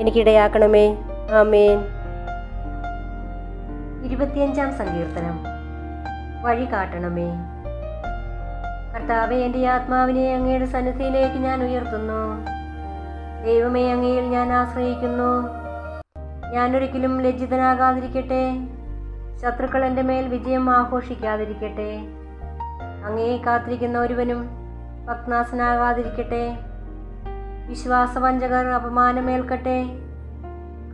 എനിക്കിടയാക്കണമേ. ആമേൻ. ഇരുപത്തിയഞ്ചാം സങ്കീർത്തനം. വഴി കാട്ടണമേ. കർത്താവെ എന്റെ ആത്മാവിനെ അങ്ങയുടെ സന്നിധിയിലേക്ക് ഞാൻ ഉയർത്തുന്നു. ദൈവമേ അങ്ങയിൽ ഞാൻ ആശ്രയിക്കുന്നു. ഞാനൊരിക്കലും ലജ്ജിതനാകാതിരിക്കട്ടെ. ശത്രുക്കൾ എന്റെ മേൽ വിജയം ആഘോഷിക്കാതിരിക്കട്ടെ. അങ്ങയെ കാത്തിരിക്കുന്ന ഒരുവനും ഭക്നാസനാകാതിരിക്കട്ടെ വിശ്വാസവഞ്ചകർ അപമാനമേൽക്കട്ടെ.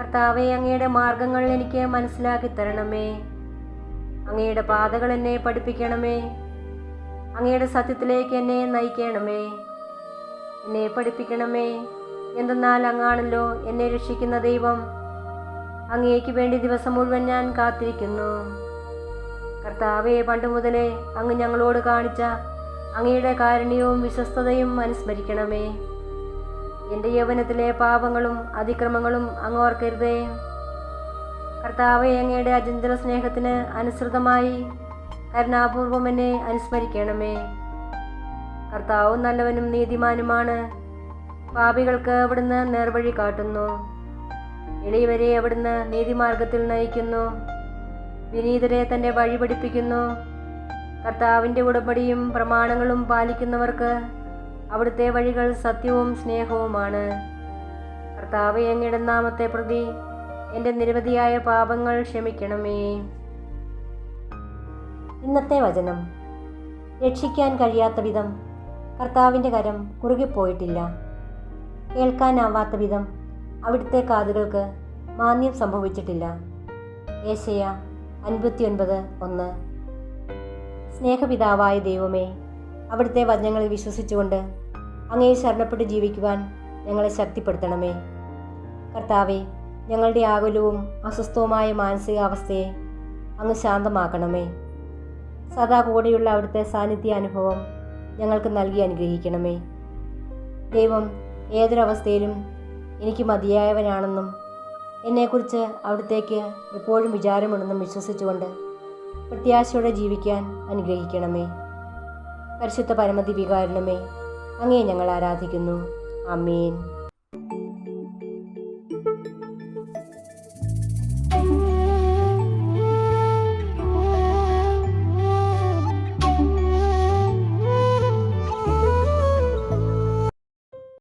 കർത്താവെ അങ്ങയുടെ മാർഗങ്ങൾ എനിക്ക് മനസ്സിലാക്കി തരണമേ അങ്ങയുടെ പാതകൾ എന്നെ പഠിപ്പിക്കണമേ. അങ്ങയുടെ സത്യത്തിലേക്ക് എന്നെ നയിക്കണമേ. എന്നെ പഠിപ്പിക്കണമേ. എന്തെന്നാൽ അങ്ങാണല്ലോ എന്നെ രക്ഷിക്കുന്ന ദൈവം. അങ്ങേക്ക് വേണ്ടി ദിവസം മുഴുവൻ ഞാൻ കാത്തിരിക്കുന്നു. കർത്താവെ പണ്ട് മുതലേ അങ്ങ് ഞങ്ങളോട് കാണിച്ച അങ്ങയുടെ കാരുണ്യവും വിശ്വസ്തതയും അനുസ്മരിക്കണമേ. എന്റെ യൗവനത്തിലെ പാപങ്ങളും അതിക്രമങ്ങളും അങ്ങ് ഓർക്കരുതേ. കർത്താവെ അങ്ങയുടെ അചഞ്ചല സ്നേഹത്തിന് അനുസൃതമായി കരുണാപൂർവം എന്നെ അനുസ്മരിക്കണമേ. കർത്താവ് നല്ലവനും നീതിമാനുമാണ്. പാപികൾക്ക് അവിടുന്ന് നേർവഴി കാട്ടുന്നു. എളിയവരെ അവിടുന്ന് നീതിമാർഗത്തിൽ നയിക്കുന്നു. വിനീതരെ തന്റെ വഴി പഠിപ്പിക്കുന്നു. കർത്താവിന്റെ ഉടമ്പടിയും പ്രമാണങ്ങളും പാലിക്കുന്നവർക്ക് അവിടുത്തെ വഴികൾ സത്യവും സ്നേഹവുമാണ്. കർത്താവ് എങ്ങയുടെ നാമത്തെ പ്രതി എന്റെ നിരവധിയായ പാപങ്ങൾ ക്ഷമിക്കണമേ. ഇന്നത്തെ വചനം. രക്ഷിക്കാൻ കഴിയാത്ത വിധം കർത്താവിന്റെ കരം കുറുകിപ്പോയിട്ടില്ല. കേൾക്കാനാവാത്ത വിധം അവിടുത്തെ കാതുകൾക്ക് മാന്യം സംഭവിച്ചിട്ടില്ല. ഏശയ അൻപത്തിയൊൻപത് ഒന്ന്. സ്നേഹപിതാവായ ദൈവമേ അവിടുത്തെ വചനങ്ങളിൽ വിശ്വസിച്ചുകൊണ്ട് അങ്ങയെ ശരണപ്പെട്ട് ജീവിക്കുവാൻ ഞങ്ങളെ ശക്തിപ്പെടുത്തണമേ. കർത്താവെ ഞങ്ങളുടെ ആകുലവും അസ്വസ്ഥവുമായ മാനസികാവസ്ഥയെ അങ്ങ് ശാന്തമാക്കണമേ. സദാ കൂടെയുള്ള അവിടുത്തെ സാന്നിധ്യ അനുഭവം ഞങ്ങൾക്ക് നൽകി അനുഗ്രഹിക്കണമേ. ദൈവം ഏതൊരവസ്ഥയിലും എനിക്ക് മതിയായവനാണെന്നും എന്നെക്കുറിച്ച് അവിടത്തേക്ക് എപ്പോഴും വിചാരമുണ്ടെന്നും വിശ്വസിച്ചുകൊണ്ട് പ്രത്യാശയോടെ ജീവിക്കാൻ അനുഗ്രഹിക്കണമേ. പരിശുദ്ധ പരമതി വികാരണമേ അങ്ങേ ഞങ്ങൾ ആരാധിക്കുന്നു. അമീൻ